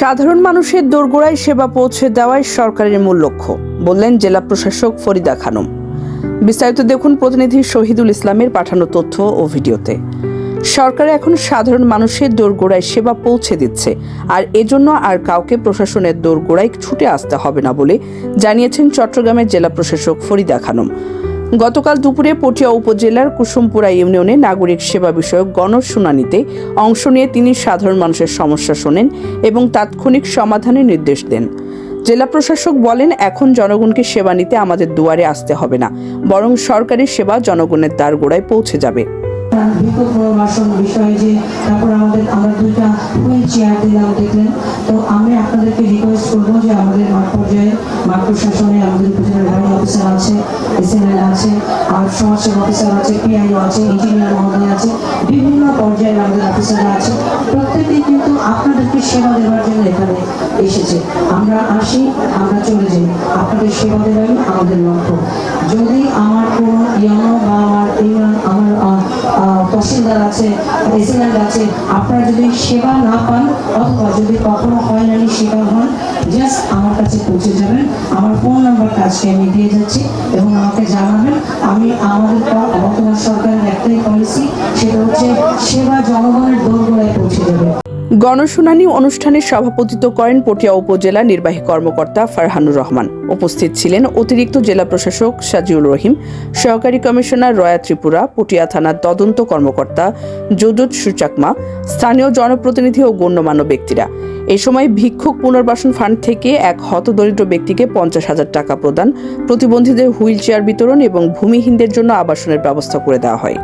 সাধারণ মানুষের দোরগোড়ায় সেবা পৌঁছে দেওয়াই সরকারের মূল লক্ষ্য, বললেন জেলা প্রশাসক ফরিদা খানম। বিস্তারিত দেখুন প্রতিনিধি শহীদুল ইসলামের পাঠানো তথ্য ও ভিডিওতে। সরকার এখন সাধারণ মানুষের দোরগোড়ায় সেবা পৌঁছে দিচ্ছে, আর এজন্য আর কাউকে প্রশাসনের দোরগোড়ায় ছুটে আসতে হবে না বলে জানিয়েছেন চট্টগ্রামের জেলা প্রশাসক ফরিদা খানম। গতকাল দুপুরে পটিয়া উপজেলার কুসুমপুরা ইউনিয়নে নাগরিক সেবা বিষয়ক গণশুনানিতে অংশ নিয়ে তিনি সাধারণ মানুষের সমস্যা শোনেন এবং তাৎক্ষণিক সমাধানের নির্দেশ দেন। জেলা প্রশাসক বলেন, এখন জনগণকে সেবা নিতে আমাদের দুয়ারে আসতে হবে না, বরং সরকারি সেবা জনগণের দ্বার গোড়ায় পৌঁছে যাবে। বিষয়ে যে তারপর আমাদের, আমরা দুইটা হুইল চেয়ার দিলাম, দেখলেন। তো আমি আপনাদেরকে রিকোয়েস্ট করব যে আমাদের পর্যায়ে মাঠ আমাদের উপজেলা নির্বাহী অফিসার আছে এসএনএল আছে, আর সমাজসেবা অফিসার আছে, পিআইও আছে, ইঞ্জিনিয়ার মহোদয় আছে, বিভিন্ন পর্যায়ে আমাদের অফিসাররা আছে। প্রত্যেকেই কিন্তু আপনাদেরকে সেবা দেওয়ার জন্য এখানে এসেছে। আমরা আসি, আমরা চলে যাই। আপনাদের সেবা দেওয়াই আমাদের লক্ষ্য। যদি আমার কোনো ইয়নো বা আমার আমার তহসিলদার আছে এসিল্যান্ড আছে, আপনারা যদি সেবা না পান, অথবা যদি কখনো হয়রানি শিকার হন জাস্ট আমার কাছে পৌঁছে যাবেন। আমার ফোন নাম্বার কাজকে আমি দিয়ে যাচ্ছি এবং আমাকে জানাবেন। আমি আমাদের গণশুনানি অনুষ্ঠানে সভাপতিত্ব করেন পটিয়া উপজেলা নির্বাহী কর্মকর্তা ফারহানুর রহমান। উপস্থিত ছিলেন অতিরিক্ত জেলা প্রশাসক সাজিউল রহিম, সহকারী কমিশনার রয়া ত্রিপুরা, পটিয়া থানার তদন্ত কর্মকর্তা যদুত সুচাকমা, স্থানীয় জনপ্রতিনিধি ও গণ্যমান্য ব্যক্তিরা। এ সময় ভিক্ষুক পুনর্বাসন ফান্ড থেকে এক হতদরিদ্র ব্যক্তিকে পঞ্চাশ হাজার টাকা প্রদান, প্রতিবন্ধীদের হুইল চেয়ার বিতরণ এবং ভূমিহীনদের জন্য আবাসনের ব্যবস্থা করে দেওয়া হয়।